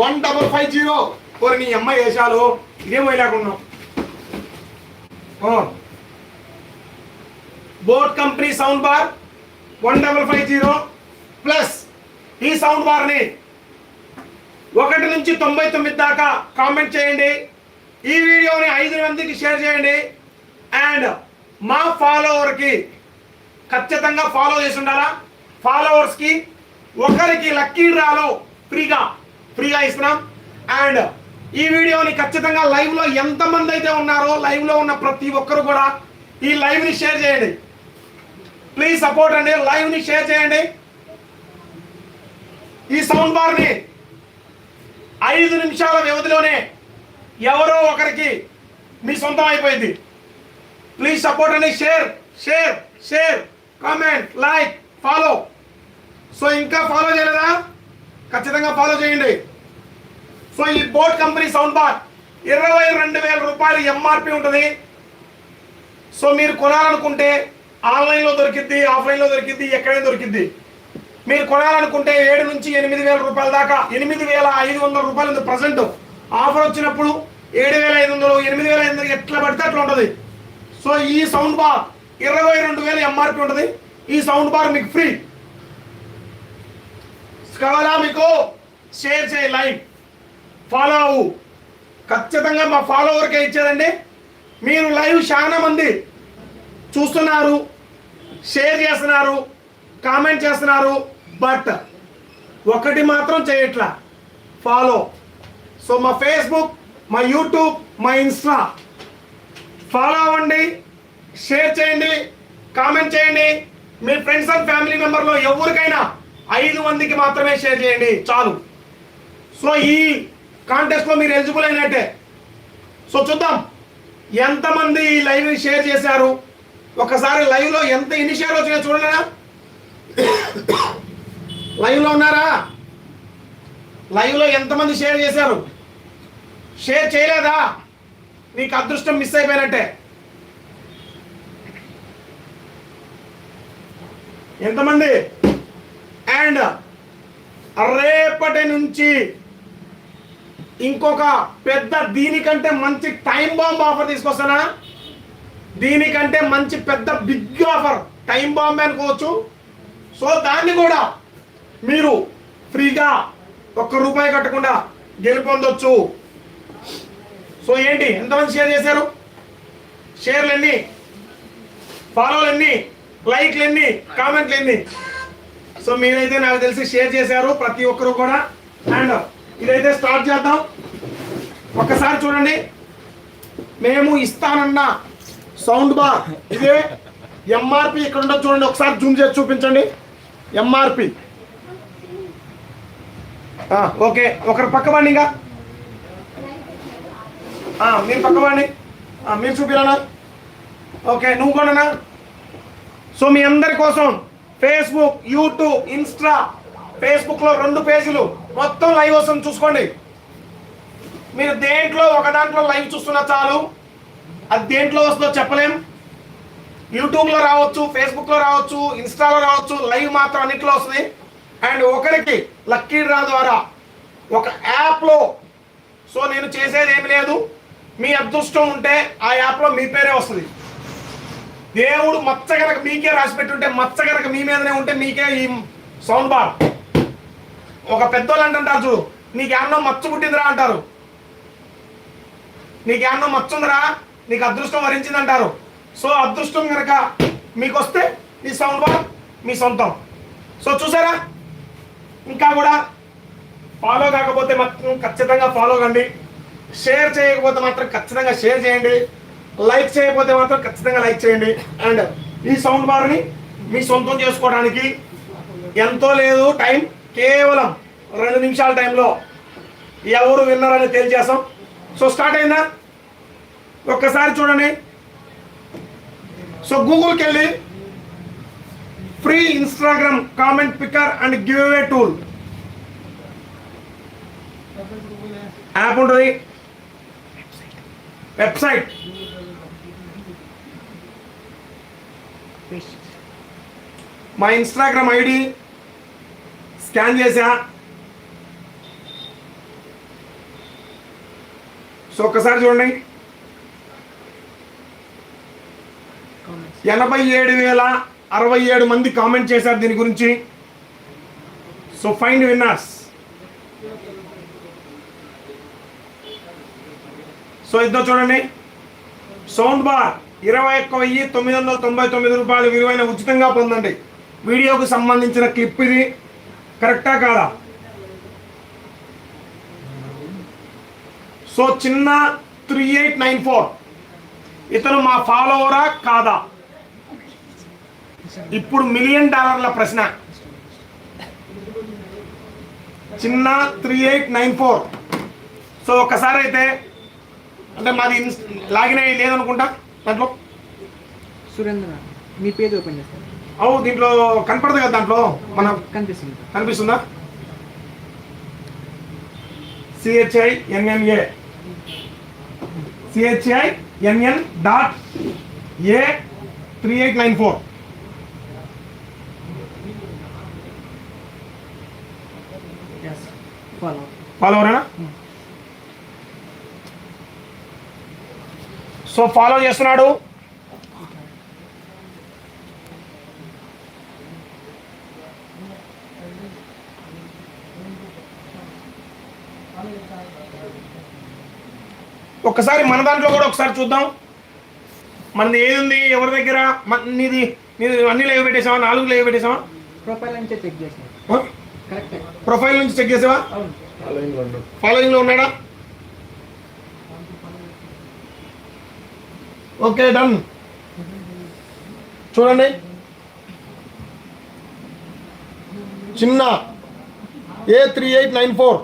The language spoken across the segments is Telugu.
One double five zero. ఓరి నీ అమ్మాయి వేసాలు ఇదేమో వేయలేకున్నాం boat company sound bar one double five zero plus ఈ సౌండ్ బార్ని ఒకటి నుంచి తొంభై తొమ్మిది దాకా కామెంట్ చేయండి. ఈ వీడియోని ఐదు మందికి షేర్ చేయండి. అండ్ మా ఫాలోవర్కి ఖచ్చితంగా ఫాలో చేసి ఉండాలా? ఫాలోవర్స్కి ఒకరికి లక్కీ డ్రాలో ఫ్రీగా ఫ్రీగా ఇస్తున్నాం. అండ్ ఈ వీడియోని ఖచ్చితంగా లైవ్లో ఎంతమంది అయితే ఉన్నారో లైవ్లో ఉన్న ప్రతి ఒక్కరు కూడా ఈ లైవ్ని షేర్ చేయండి. ప్లీజ్ సపోర్ట్ అండి లైవ్ని షేర్ చేయండి. ఈ సౌండ్ బార్ని ఐదు నిమిషాల వ్యవధిలోనే ఎవరో ఒకరికి మీ సొంతం అయిపోయింది. ప్లీజ్ సపోర్ట్ అండి share share share comment like follow so ఇంకా ఫాలో చేయలేదా? ఖచ్చితంగా ఫాలో చేయండి. సో ఈ బోట్ కంపెనీ సౌండ్ బార్ ఇరవై రెండు వేల రూపాయలు ఎంఆర్పి ఉంటుంది. సో మీరు కొనాలనుకుంటే ఆన్లైన్లో దొరికిద్ది ఆఫ్లైన్లో దొరికిద్ది ఎక్కడైనా దొరికిద్ది. మీరు కొనాలనుకుంటే ఏడు నుంచి ఎనిమిది వేల రూపాయల దాకా ఎనిమిది వేల ఐదు వందల రూపాయలు ఉంది ప్రజెంట్ ఆఫర్ వచ్చినప్పుడు ఏడు వేల ఐదు వందలు ఎనిమిది వేల ఐదు వందలు ఎట్లా పడితే అట్లా ఉంటుంది. సో ఈ సౌండ్ బార్ ఇరవై రెండు వేల ఎంఆర్పి ఉంటుంది. ఈ సౌండ్ బార్ మీకు ఫ్రీ కావాలా మీకు? షేర్ చేయి లైవ్ ఫాలో అవ్వు. ఖచ్చితంగా మా ఫాలోవర్కే ఇచ్చేదండి. మీరు లైవ్ చాలా మంది చూస్తున్నారు షేర్ చేస్తున్నారు కామెంట్ చేస్తున్నారు బట్ ఒకటి మాత్రం చేయట్లా. ఫాలో సో మా ఫేస్బుక్ మా యూట్యూబ్ మా ఇన్స్టా ఫాలో అవ్వండి షేర్ చేయండి కామెంట్ చేయండి. మీ ఫ్రెండ్స్ అండ్ ఫ్యామిలీ మెంబర్లో ఎవరికైనా ఐదు మందికి మాత్రమే షేర్ చేయండి చాలు. సో ఈ కాంటెస్ట్లో మీరు ఎలిజిబుల్ అయినట్టే. సో చూద్దాం ఎంతమంది ఈ లైవ్ని షేర్ చేశారు? ఒకసారి లైవ్లో ఎంత ఎన్ని షేర్ వచ్చినాయో చూడండి లైవ్లో ఉన్నారా? లైవ్లో ఎంతమంది షేర్ చేశారు? షేర్ చేయలేదా? నీకు అదృష్టం మిస్ అయిపోయినట్టే. ఎంతమంది? అండ్ రేపటి నుంచి ఇంకొక పెద్ద దీనికంటే మంచి టైం బాంబ్ ఆఫర్ తీసుకొస్తానా? దీనికంటే మంచి పెద్ద బిగ్ ఆఫర్ టైం బాంబ్ అనుకోవచ్చు. సో దాన్ని కూడా మీరు ఫ్రీగా ఒక్క రూపాయి కట్టకుండా గెలుపొందొచ్చు సో ఏంటి? ఎంతమంది షేర్ చేశారు? షేర్లు ఎన్ని ఫాలోలు ఎన్ని లైక్లు ఎన్ని కామెంట్లు ఎన్ని సో మీరైతే నాకు తెలిసి షేర్ చేశారు ప్రతి ఒక్కరు కూడా. అండ్ ఇదైతే స్టార్ట్ చేద్దాం. ఒక్కసారి చూడండి. మేము ఇస్తానన్న సౌండ్ బార్. ఇదే ఎంఆర్పి ఇక్కడ ఉండదు చూడండి. ఒకసారి జూమ్ చేసి చూపించండి. MRP okay. ఒకరు పక్క ఇంకా. మీరు పక్క మీరు చూపిరానా ఓకే నువ్వు కొననా సో మీ అందరి కోసం ఫేస్బుక్ యూట్యూబ్ ఇన్స్టా ఫేస్బుక్లో రెండు పేజీలు. మొత్తం లైవ్ వస్తుంది చూసుకోండి. మీరు దేంట్లో ఒక దాంట్లో లైవ్ చూస్తున్నా చాలు. అది దేంట్లో వస్తుందో చెప్పలేం. యూట్యూబ్లో రావచ్చు ఫేస్బుక్లో రావచ్చు ఇన్స్టాలో రావచ్చు లైవ్ మాత్రం అన్నింటిలో వస్తుంది. అండ్ ఒకరికి లక్కీ డ్రా ద్వారా ఒక యాప్లో. సో నేను చేసేది ఏమి లేదు. మీ అదృష్టం ఉంటే ఆ యాప్లో మీ పేరే వస్తుంది. దేవుడు మచ్చ గనక మీకే రాసి పెట్టుంటే మచ్చ గనక మీ మీదనే ఉంటే మీకే ఈ సౌండ్ బార్. ఒక పెద్దోళ్ళు అంటుంటారు చూడు నీకు ఏమన్నా మచ్చ పుట్టిందిరా అంటారు. నీకు మచ్చుందిరా? నీకు అదృష్టం వరించింది అంటారు సో అదృష్టం కనుక మీకు వస్తే ఈ సౌండ్ బార్ మీ సొంతం. సో చూసారా? ఇంకా కూడా ఫాలో కాకపోతే మాత్రం ఖచ్చితంగా ఫాలో కండి. షేర్ చేయకపోతే మాత్రం ఖచ్చితంగా షేర్ చేయండి. లైక్ చేయకపోతే మాత్రం ఖచ్చితంగా లైక్ చేయండి. అండ్ ఈ సౌండ్ బార్ని మీ సొంతం చేసుకోవడానికి ఎంతో లేదు టైం కేవలం రెండు నిమిషాల టైంలో ఎవరు విన్నారని తెలియజేస్తాం. సో స్టార్ట్ అయిందా? ఒక్కసారి చూడండి. సో గూగుల్కి వెళ్ళి free Instagram comment picker and give away tool. App ఉంటుంది. వెబ్సైట్. మా ఇన్స్టాగ్రామ్ ఐడి స్కాన్ చేశా. సో ఒక్కసారి చూడండి. ఎనభై ఏడు వేల అరవై ఏడు మంది కామెంట్ చేశారు దీని గురించి. So find winners. సో ఇద్దో చూడండి. సౌండ్ బార్ ఇరవై ఒక్క వెయ్యి తొమ్మిది వందల తొంభై తొమ్మిది రూపాయలు విలువైన ఉచితంగా పొందండి. వీడియోకు సంబంధించిన క్లిప్ ఇది. కరెక్టా కాదా? సో చిన్న త్రీ ఎయిట్ నైన్ ఫోర్. ఇతను మా ఫాలోవరా కాదా? ఇప్పుడు మిలియన్ డాలర్ల ప్రశ్న. చిన్న three eight nine four. So ఒకసారి అయితే అంటే మాది ఇన్స్- లాగిన్ అయ్యి లేదనుకుంటా? దాంట్లో? సురేంద్ర మీ పేజ్ ఓపెన్ చేస్తాను. అవు దీంట్లో కనపడదు కదా దాంట్లో? మన కనిపిస్తుంది. కనిపిస్తుందా? CHI NNA CHI NN dot A three eight nine four follow follow అవరేనా so follow చేస్తున్నాడు. ఒక్కసారి మన దాంట్లో కూడా ఒకసారి చూద్దాం. మనది ఏది ఉంది? ఎవరి దగ్గర? నీది నీది అన్ని లేవు పెట్టేసావా? నాలుగు లేవు పెట్టేసావా? ప్రొఫైల్ నుంచే చెక్? కరెక్టే. ప్రొఫైల్ నుంచి చెక్ చేసావా? అవును. ఫాలోయింగ్లో ఉన్నాడా? Okay done. చూడండి. చిన్న A three eight nine four.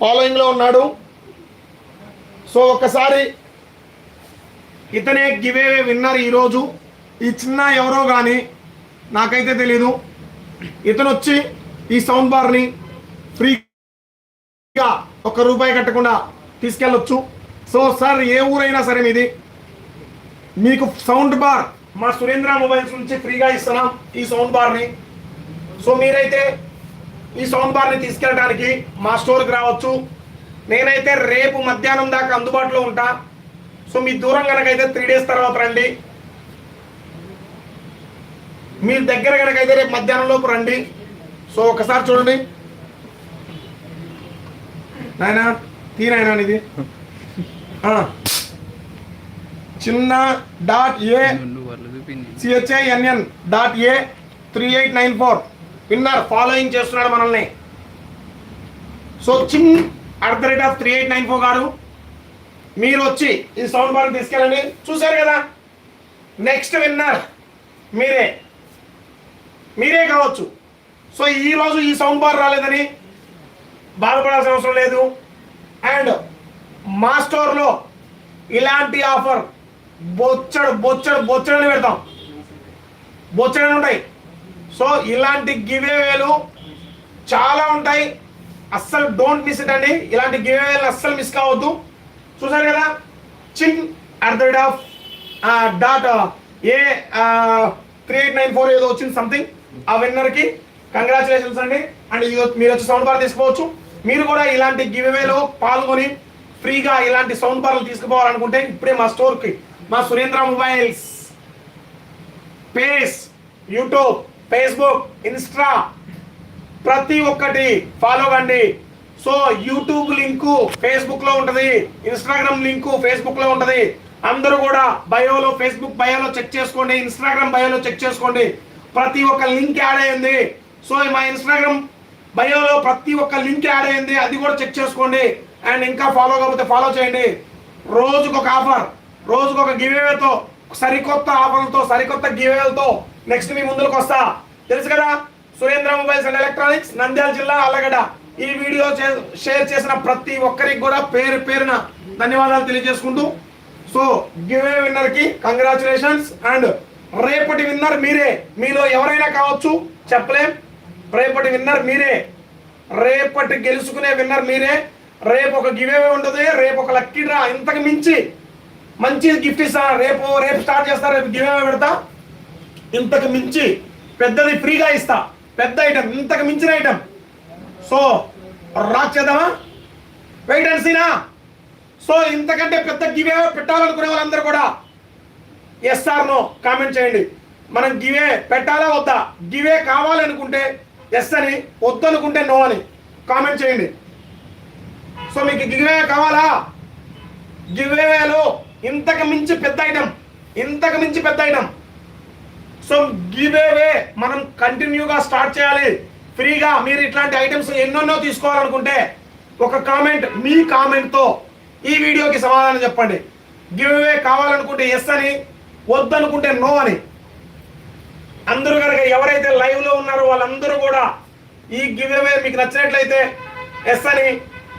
ఫాలోయింగ్లో ఉన్నాడు. సో ఒకసారి ఇతనే గివేవే విన్నర్ ఈరోజు. ఈ చిన్న ఎవరో కానీ నాకైతే తెలీదు. ఇతను వచ్చి ఈ సౌండ్ బార్ని ఫ్రీగా ఒక్క రూపాయి కట్టకుండా తీసుకెళ్ళొచ్చు. సో సార్ ఏ ఊరైనా సరే మీది. మీకు సౌండ్ బార్ మా సురేంద్ర మొబైల్స్ నుంచి ఫ్రీగా ఇస్తున్నాం ఈ సౌండ్ బార్ని. సో మీరైతే ఈ సౌండ్ బార్ని తీసుకెళ్ళడానికి మా స్టోర్కి రావచ్చు. నేనైతే రేపు మధ్యాహ్నం దాకా అందుబాటులో ఉంటా. సో మీ దూరం కనుకైతే త్రీ డేస్ తర్వాత రండి. మీ దగ్గర కనుకైతే రేపు మధ్యాహ్నం లోపు రండి. సో ఒకసారి చూడండి. నాయనా తీ నాయనా ఇది చిన్న dot A CHINN dot A three eight nine four. Winner following చేస్తున్నాడు మనల్ని. సో చిన్న at the rate of three eight nine four గారు మీరు వచ్చి ఈ సౌండ్ బార్ తీసుకెళ్ళండి. చూశారు కదా? నెక్స్ట్ విన్నర్ మీరే. మీరే కావచ్చు. సో ఈరోజు ఈ సౌండ్ బార్ రాలేదని బాధపడాల్సిన అవసరం లేదు. అండ్ మా స్టోర్లో ఇలాంటి ఆఫర్ బొచ్చడు బొచ్చడు బొచ్చడని పెడతాం. బొచ్చడని ఉంటాయి. సో ఇలాంటి గివేవేలు చాలా ఉంటాయి. అస్సలు డోంట్ మిస్ ఇట్ అండి. ఇలాంటి గివేవేలు అస్సలు మిస్ కావద్దు. చూసారు కదా? చిన్ at the rate of dot A three eight nine four ఏదో వచ్చింది సంథింగ్ ఆ విన్నర్కి కంగ్రాచులేషన్స్ అండి. అండ్ ఇది మీరు వచ్చి సౌండ్ బార్ తీసుకోవచ్చు. మీరు కూడా ఇలాంటి గివేవేలో పాల్గొని ఫ్రీగా ఇలాంటి సౌండ్ బార్లు తీసుకుపోవాలనుకుంటే ఇప్పుడే మా స్టోర్కి మా సురేంద్ర మొబైల్స్ పేస్ యూట్యూబ్ ఫేస్బుక్ ఇన్స్టా ప్రతి ఒక్కటి ఫాలో కండి సో యూట్యూబ్ లింకు ఫేస్బుక్లో ఉంటది ఇన్స్టాగ్రామ్ లింకు ఫేస్బుక్లో ఉంటది. అందరూ కూడా బయోలో ఫేస్బుక్ బయోలో చెక్ చేసుకోండి ఇన్స్టాగ్రామ్ బయోలో చెక్ చేసుకోండి. ప్రతి ఒక్క లింక్ యాడ్ అయింది సో మా ఇన్స్టాగ్రామ్ బయోలో ప్రతి ఒక్క లింక్ యాడ్ అయింది అది కూడా చెక్ చేసుకోండి. అండ్ ఇంకా ఫాలో కాకపోతే ఫాలో చేయండి. రోజుకు ఒక ఆఫర్ రోజుకు ఒక గివేవేతో సరికొత్త ఆఫర్లతో సరికొత్త గివేలతో నెక్స్ట్ మీ ముందుకు వస్తా. తెలుసు కదా? Surendra mobiles and electronics Nandyal జిల్లా అలగడ. ఈ వీడియో షేర్ చేసిన ప్రతి ఒక్కరికి కూడా పేరు పేరున ధన్యవాదాలు తెలియజేసుకుంటూ. సో గివే విన్నర్కి కంగ్రాచులేషన్స్ అండ్ రేపటి విన్నర్ మీరే. మీలో ఎవరైనా కావచ్చు చెప్పలేం. రేపటి విన్నర్ మీరే. రేపటి గెలుచుకునే విన్నర్ మీరే. రేపు ఒక గివే ఉంటుంది రేపు ఒక లక్కీ డ్రా ఇంతకు మించి మంచి గిఫ్ట్ ఇస్తా రేపు రేపు స్టార్ట్ చేస్తా రేపు గివే పెడతా. ఇంతకు మించి పెద్దది ఫ్రీగా ఇస్తా. పెద్ద ఐటమ్ ఇంతకు మించిన ఐటమ్ సో రాక్ చేద్దామా? వెయిట్ అండ్ సీనా సో ఇంతకంటే పెద్ద గివే పెట్టాలనుకునే వాళ్ళందరూ కూడా ఎస్ఆర్ నో కామెంట్ చేయండి. మనం గివే పెట్టాలా వద్దా? గివే కావాలనుకుంటే ఎస్ అని వద్దనుకుంటే నో అని కామెంట్ చేయండి. సో మీకు గివే కావాలా? గివేవేలో ఇంతకు మించి పెద్ద ఐటమ్ ఇంతకు మించి పెద్ద ఐటమ్ సో గివేవే మనం కంటిన్యూగా స్టార్ట్ చేయాలి. ఫ్రీగా మీరు ఇట్లాంటి ఐటమ్స్ ఎన్నెన్నో తీసుకోవాలనుకుంటే ఒక కామెంట్ మీ కామెంట్తో ఈ వీడియోకి సమాధానం చెప్పండి. గివేవే కావాలనుకుంటే ఎస్ అని వద్దనుకుంటే నో అని. అందరూ కనుక ఎవరైతే లైవ్లో ఉన్నారో వాళ్ళందరూ కూడా ఈ గివేవే మీకు నచ్చినట్లయితే ఎస్ అని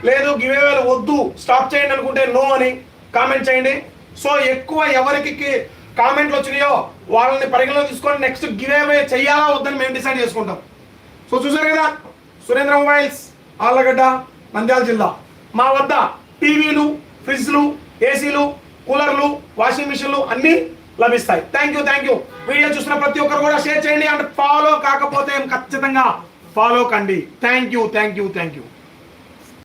లేదు గివేవేలు వద్దు స్టాప్ చేయండి అనుకుంటే నో అని కామెంట్ చేయండి. సో ఎక్కువ ఎవరికి కామెంట్లు వచ్చినాయో వాళ్ళని పరిగణలో తీసుకొని నెక్స్ట్ గివేవే చెయ్యాలా వద్దని మేము డిసైడ్ చేసుకుంటాం. సో చూసారు కదా సురేంద్ర మొబైల్స్ ఆళ్ళగడ్డ నంద్యాల జిల్లా. మా వద్ద టీవీలు ఫ్రిడ్జ్లు ఏసీలు కూలర్లు వాషింగ్ మిషన్లు అన్నీ లభిస్తాయి. Thank you thank you video చూసిన ప్రతి ఒక్కరు కూడా షేర్ చేయండి అండ్ ఫాలో కాకపోతే ఖచ్చితంగా ఫాలో కండి. Thank you thank you thank you